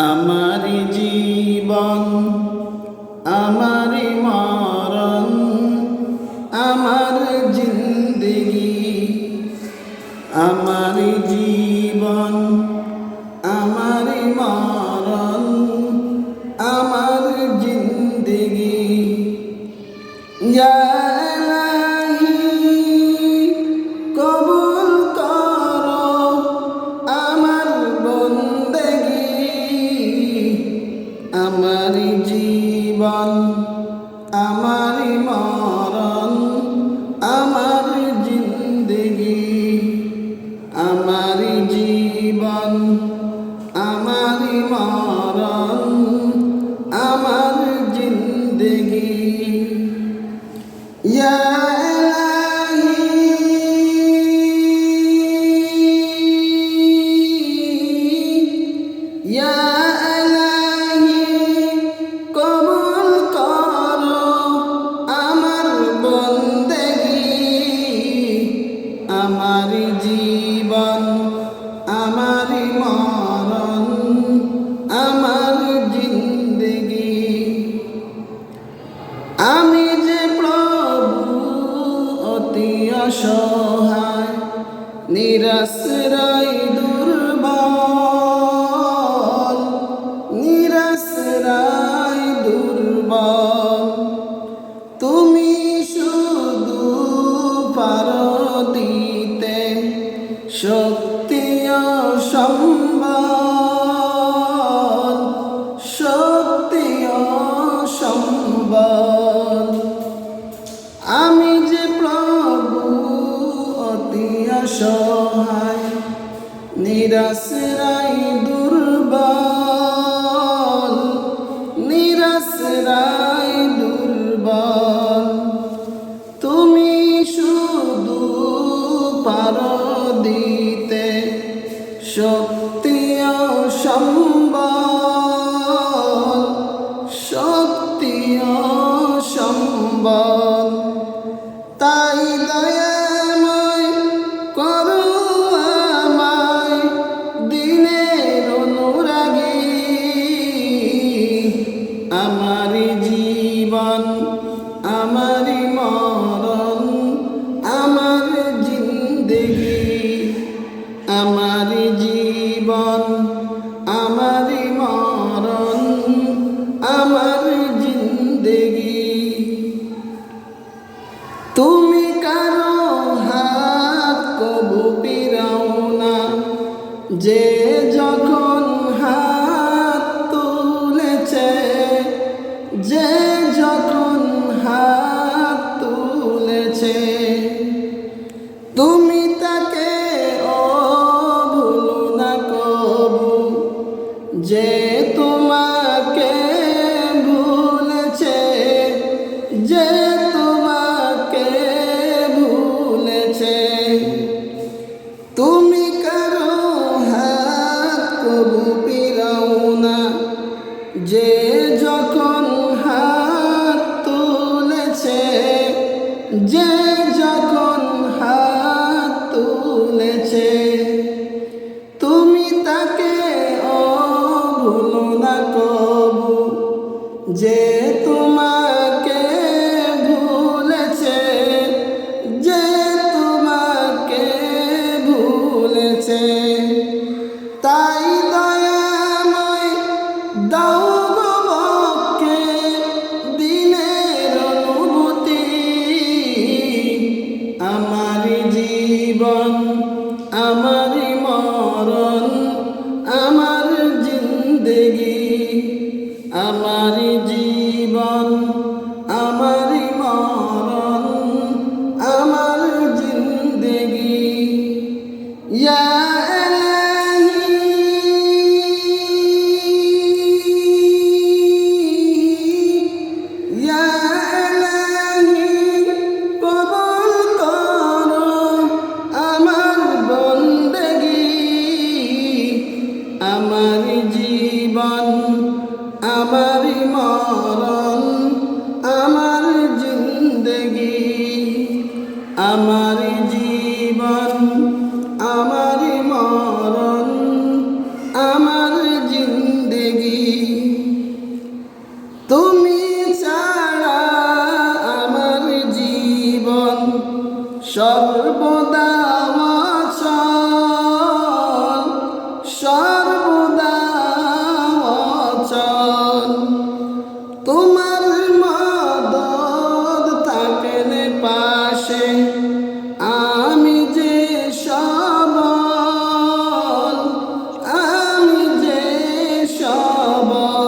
আমার জীবন আমার মরণ আমি যে প্রভু অতি অসহায় নিরাশ্রয় দুর্বল রাই দুর্বল। দুর্বল নিরাশ্রায় দুর্বল। তুমি শুধু পার দিতে শক্তি সম্মান যে যে যখন হাত তুলেছে, যে যখন হাত তুলেছে, তুমি তাকে ও ভুলো না কবু যে তোমাকে ভুলেছে, যে তোমাকে ভুলেছে, তাই আমার মরণ আমার জিন্দগি আমার জিন্দগি আমার জীবন Baba.